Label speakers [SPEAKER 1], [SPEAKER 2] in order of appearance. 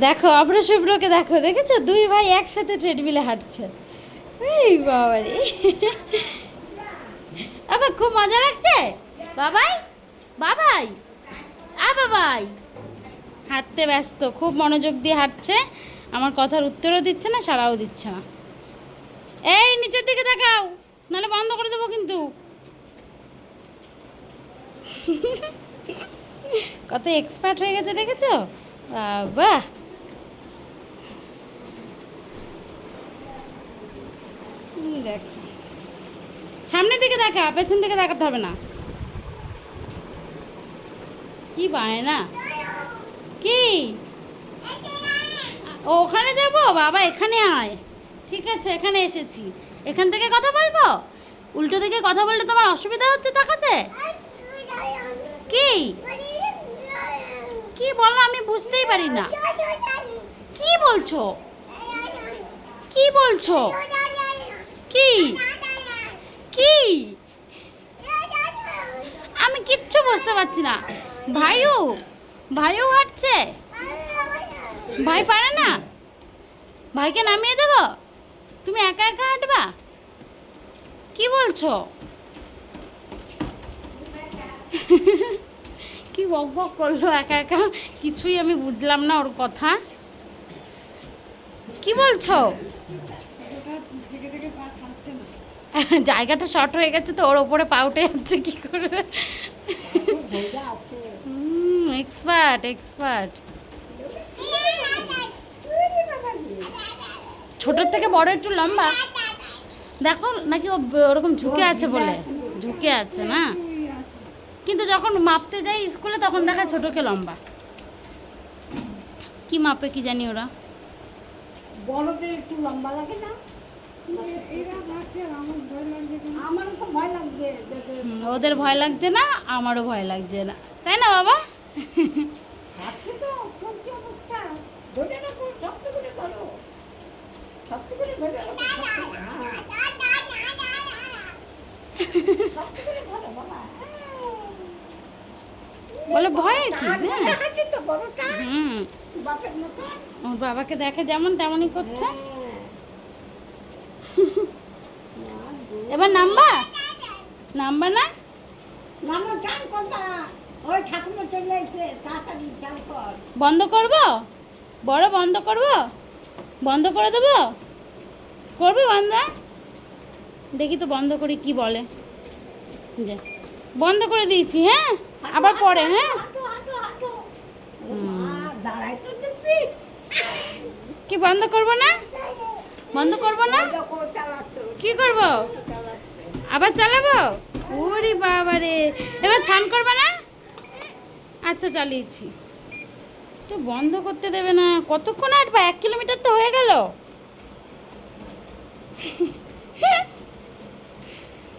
[SPEAKER 1] দেখো অপরা শুভ্রকে দেখো, দেখেছ? দুই ভাই একসাথে ট্রেডমিলে হাঁটছে। এই বাবারে। আবার খুব মজা লাগছে? বাবাই? বাবাই? আ, বাবাই। হাঁটতে ব্যস্ত, খুব মনোযোগ দিয়ে হাঁটছে। আমার কথার উত্তরও দিচ্ছে না, সাড়াও দিচ্ছে না। এই, নিচের দিকে তাকাও। নাহলে বন্ধ করে দেবো কিন্তু। কত এক্সপার্ট হয়ে গেছে, দেখেছ? বাহ! দেখ। সামনের দিকে দেখা, পেছন দিকে দেখাতে হবে না। কি বায়না? কি? ওখানে যাব? বাবা, এখানে আয়। ঠিক আছে, এখানে এসেছি। এখান থেকে কথা বলব? উল্টো দিকে কথা বললে তোমার অসুবিধা হচ্ছে তাকাতে? কি? কি বলো, আমি বুঝতেই পারি না। কি বলছো? কি বলছো? কি? কি? আমি কিচ্ছু বুঝতে পারছি না। ভাইও? ভাইও হাঁটছে? ভাই পারে না? ভাইকে নামিয়ে দেব? তুমি একা একা হাঁটবা? কি বলছো? কি বক বক করল একা একা? কিছুই আমি বুঝলাম না ওর কথা। কি বলছো? জায়গাটা শর্ট হয়ে গেছে তো ওর ওপরে পা উঠে যাচ্ছে কি করবে? এক্সপার্ট এক্সপার্ট ছোটোর থেকে বড় একটু লম্বা। দেখো নাকি ও ওরকম ঝুঁকে আছে বলে। ঝুঁকে আছে না? কিন্তু যখন মাপতে যাই স্কুলে তখন দেখা ছোটোকে লম্বা। কি মাপে কি জানি ওরা।
[SPEAKER 2] বড়দের একটু লম্বা লাগে না?
[SPEAKER 1] ওদের ভয় লাগছে না আমারও ভয় লাগছে না। তাই না বাবা?
[SPEAKER 2] হ্যাঁ,
[SPEAKER 1] বলে ভয় কি
[SPEAKER 2] তার মধ্যে
[SPEAKER 1] হ্যাঁ হুম। ওর বাবাকে দেখে যেমন তেমনই করছে। এবার নাম্বা? নাম্বা না?
[SPEAKER 2] নামো চান করবা। ওই ঠাকুমা চলে এসে তাড়াতাড়ি চান কর।
[SPEAKER 1] বন্ধ করব? বড় বন্ধ করব? বন্ধ করে দেবো? করবে বন্ধ? দেখি তো বন্ধ করি কি বলে। যে বন্ধ করে দিয়েছি হ্যাঁ? আবার পরে হ্যাঁ? কি বন্ধ করব না? বন্ধ করব না? কি করব? আবার চালাবো? ওরে বাবা রে এবার স্নান করবে না? আচ্ছা চালিয়েছি। তো বন্ধ করতে দেবে না। কতক্ষণ হাঁটবা এক কিলোমিটার তো হয়ে গেল?